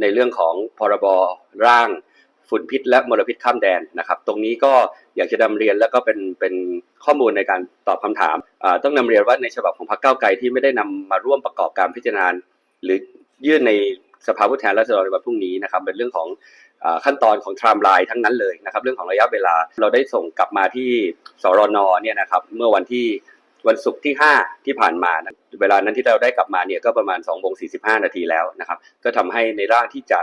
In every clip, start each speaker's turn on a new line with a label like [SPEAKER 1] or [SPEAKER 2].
[SPEAKER 1] ในเรื่องของพรบร่างฝุ่นพิษและมลพิษข้ามแดนนะครับ ตรงนี้ก็อยากจะนำเรียนแล้วก็เป็นเป็นข้อมูลในการตอบคำถาม ต้องนำเรียนว่าในฉบับของพรรคเก้าไกลที่ไม่ได้นำมาร่วมประกอบการพิจารณาหรือยื่นในสภาผู้แทนราษฎรในวันพรุ่งนี้นะครับ เป็นเรื่องของอขั้นตอนของไทม์ไลน์ทั้งนั้นเลยนะครับ เรื่องของระยะเวลาเราได้ส่งกลับมาที่สรนเนี่ยนะครับ เมื่อวันที่ วันศุกร์ที่ 5 ที่ผ่านมานะเวลานั้นที่เราได้กลับมาเนี่ยก็ประมาณ2โมงสีนาทีแล้วนะครับ ก็ทำให้ในร่างที่จะ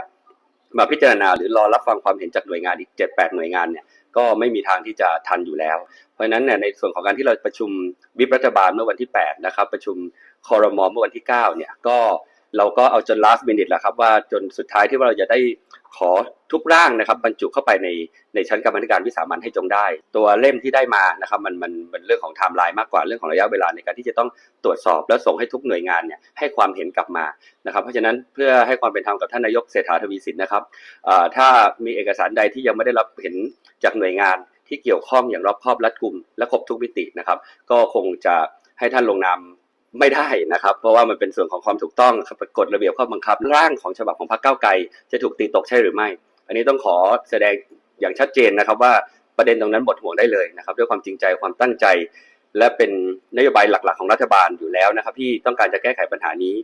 [SPEAKER 1] มาพิจารณาหรือรอรับฟังความเห็นจากหน่วยงานอีก 7-8 หน่วยงานเนี่ยก็ไม่มีทางที่จะทันอยู่แล้ว เพราะฉะนั้นเนี่ยในส่วนของการที่เราประชุมวิปรัฐบาลเมื่อวันที่8นะครับประชุมคอรมอเมื่อวันที่9เนี่ยก็ เราก็เอาจน last minute แหละครับว่าจนสุดท้ายที่ว่าเราจะได้ขอทุกร่างนะครับบรรจุเข้าไปในในชั้นกรรมธิการวิสามันให้จงได้ ตัวเล่มที่ได้มานะครับมันมันมันเรื่องของไทม์ไลน์มากกว่าเรื่องของระยะเวลาในการที่จะต้องตรวจสอบ และส่งให้ทุกหน่วยงานเนี่ยให้ความเห็นกลับมานะครับ เพราะฉะนั้นเพื่อให้ความเป็นธรรมกับท่านนายกเศรษฐาทวีสินนะครับถ้ามีเอกสารใดที่ยังไม่ได้รับเห็นจากหน่วยงานที่เกี่ยวข้องอย่างรอบคอบรัดกุมและครบทุกมิตินะครับ ก็คงจะให้ท่านลงนาม ไม่ได้นะครับ เพราะว่ามันเป็นส่วนของความถูกต้องครับกฎระเบียบข้อบังคับ ร่างของฉบับของพรรคก้าวไกลจะถูกตีตกใช่หรือไม่ อันนี้ต้องขอแสดงอย่างชัดเจนนะครับว่าประเด็นตรงนั้นหมดห่วงได้เลยนะครับ ด้วยความจริงใจความตั้งใจ และเป็นนโยบายหลักๆ ของรัฐบาลอยู่แล้วนะครับ ที่ต้องการจะแก้ไขปัญหานี้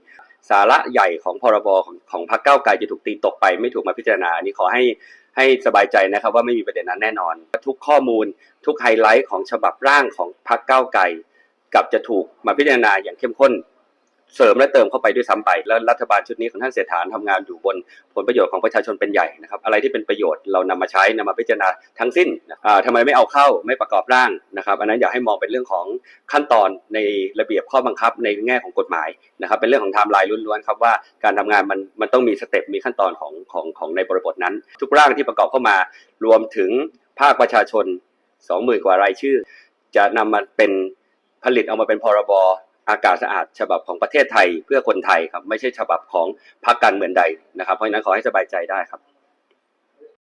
[SPEAKER 1] สาระใหญ่ของพรบของของพรรคก้าวไกลจะถูกตีตกไป ไม่ถูกมาพิจารณาอันนี้ขอให้ให้สบายใจนะครับ ว่าไม่มีประเด็นนั้นแน่นอน ทุกข้อมูล ทุกไฮไลท์ของฉบับร่างของพรรคก้าวไกล กับจะถูกมาพิจารณาอย่างเข้มข้น เสริมและเติมเข้าไปด้วยซ้ำไป แล้วรัฐบาลชุดนี้ของท่านเศรษฐาทำงานอยู่บนผลประโยชน์ของประชาชนเป็นใหญ่นะครับอะไรที่เป็นประโยชน์เรานำมาใช้นำมาพิจารณาทั้งสิ้นอ่าทำไมไม่เอาเข้าไม่ประกอบร่างนะครับ อันนั้นอยากให้มองเป็นเรื่องของขั้นตอนในระเบียบข้อบังคับในแง่ของกฎหมายนะครับ เป็นเรื่องของไทม์ไลน์ล้วนๆครับว่าการทำงานมันมันต้องมีสเต็ปมีขั้นตอนของของของในบริบทนั้น ทุกร่างที่ประกอบเข้ามารวมถึงภาคประชาชน 20,000 กว่ารายชื่อ จะนำมาเป็น ผลิตออกมาเป็นพรบอากาศสะอาด ฉบับของประเทศไทยเพื่อคนไทยครับไม่ใช่ฉบับของพรรคการเมืองใดนะครับเพราะฉะนั้นขอให้สบายใจได้ครับ